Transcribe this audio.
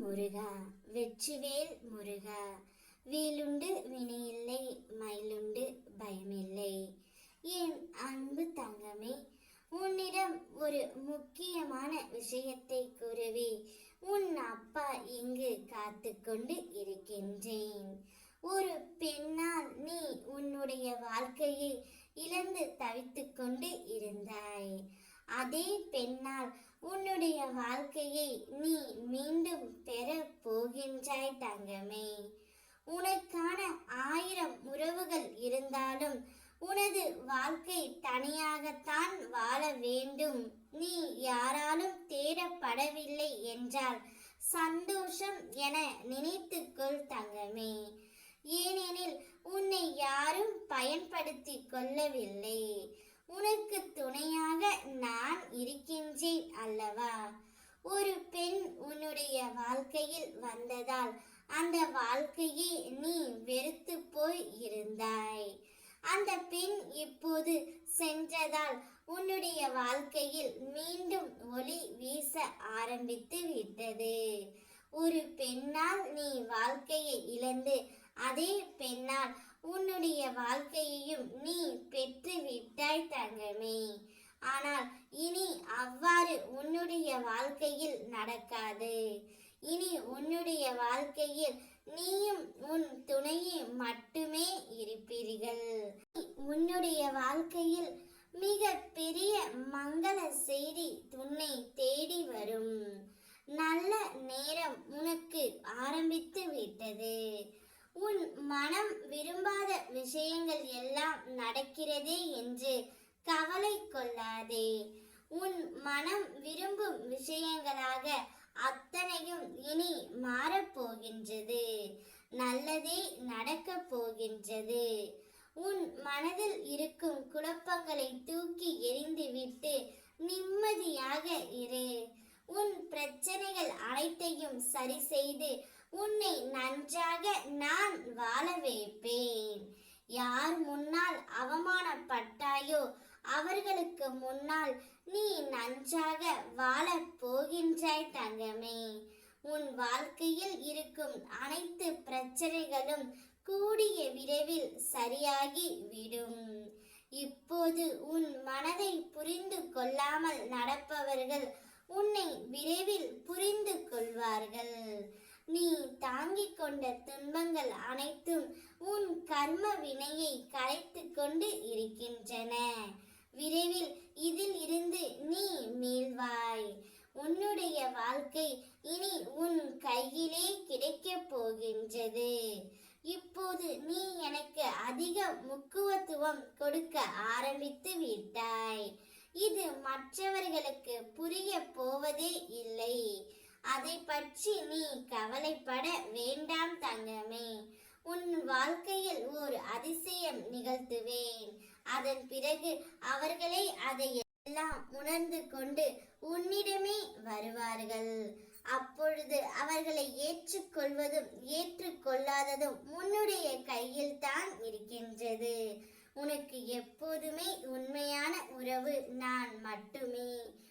முருகா வெற்றிவேல் முருகா. வேலுண்டு வினையில்லை மயிலுண்டு பயமில்லை. என் அன்பு தங்கமே உன்னிடம் ஒரு முக்கியமான விஷயத்தை கூறவே. உன் அப்பா இங்கு காத்து கொண்டு இருக்கின்றேன். ஒரு பெண்ணால் நீ உன்னுடைய வாழ்க்கையை இழந்து தவித்து கொண்டு இருந்தாய். அதே பெண்ணால் உன்னுடைய வாழ்க்கையை நீ மீண்டும் பெற போகின்றாய் தங்கமே. உனக்கான ஆயிரம் உறவுகள் இருந்தாலும் உனது வாழ்க்கை தனியாகத்தான் வாழ வேண்டும். நீ யாராலும் தேடப்படவில்லை என்றால் சந்தோஷம் என நினைத்துக்கொள் தங்கமே. ஏனெனில் உன்னை யாரும் பயன்படுத்திக் கொள்ளவில்லை. உனக்கு துணையாக நான் இருக்கின்றேன் அல்லவா? ஒரு பெண் உன்னுடைய வாழ்க்கையில் வந்ததால் அந்த வாழ்க்கையை நீ வெறுத்து போய் இருந்தாய். அந்த பெண் இப்போது சென்றதால் உன்னுடைய வாழ்க்கையில் மீண்டும் ஒளி வீச ஆரம்பித்து விட்டது. ஒரு பெண்ணால் நீ வாழ்க்கையை இழந்து அதே பெண்ணால் உன்னுடைய வாழ்க்கையையும் நீ பெற்று விட்டாய் தங்கமே. ஆனால் இனி அவ்வாறு உன்னுடைய வாழ்க்கையில் நடக்காது. இனி உன்னுடைய வாழ்க்கையில் நீயும் உன் துணையும் மட்டுமே இருப்பீர்கள். உன்னுடைய வாழ்க்கையில் மிக பெரிய மங்கள செய்தி துணை தேடி வரும். நல்ல நேரம் உனக்கு ஆரம்பித்து விட்டது. உன் மனம் விரும்பாத விஷயங்கள் எல்லாம் நடக்கிறதே என்று கவலை கொள்ளாதே. உன் மனம் விரும்பும் விஷயங்களாக அத்தனையும் இனி மாறப்போகின்றது. நல்லதே நடக்கப் போகின்றது. உன் மனதில் இருக்கும் குழப்பங்களை தூக்கி எறிந்துவிட்டு நிம்மதியாக இரு. உன் பிரச்சனைகள் அனைத்தையும் சரி செய்து உன்னை நன்றாக நான் வாழ வைப்பேன் யார் முன்னால் அவமானப்பட்டாயோ அவர்களுக்கு முன்னால் நீ நன்றாக வாழப் போகின்றாய் தங்கமே. உன் வாழ்க்கையில் இருக்கும் அனைத்து பிரச்சனைகளும் கூடிய விரைவில் சரியாகி விடும். இப்போது உன் மனதை புரிந்து கொள்ளாமல் நடப்பவர்கள் உன்னை விரைவில் புரிந்து கொள்வார்கள். நீ தாங்கிக் கொண்ட துன்பங்கள் அனைத்தும் உன் கர்ம வினையை கலைத்து கொண்டு இருக்கின்றன. விரைவில் இதில் இருந்து நீ மீள்வாய். உன்னுடைய வாழ்க்கை இனி உன் கையிலே கிடைக்கப் போகின்றது. இப்போது நீ எனக்கு அதிக முக்கியத்துவம் கொடுக்க ஆரம்பித்து விட்டாய். இது மற்றவர்களுக்கு புரிய போவதே இல்லை. அதை பற்றி நீ கவலைப்பட வேண்டாம் தங்கமே. உன் வாழ்க்கையில் ஒரு அதிசயம் நிகழ்த்துவேன். அதன் பிறகு அவர்களே அதை எல்லாம் உணர்ந்து கொண்டு உன்னிடமே வருவார்கள். அப்பொழுது அவர்களை ஏற்றுக்கொள்வதும் ஏற்றுக்கொள்ளாததும் உன்னுடைய கையில் தான் இருக்கின்றது. உனக்கு எப்போதுமே உண்மையான உறவு நான் மட்டுமே.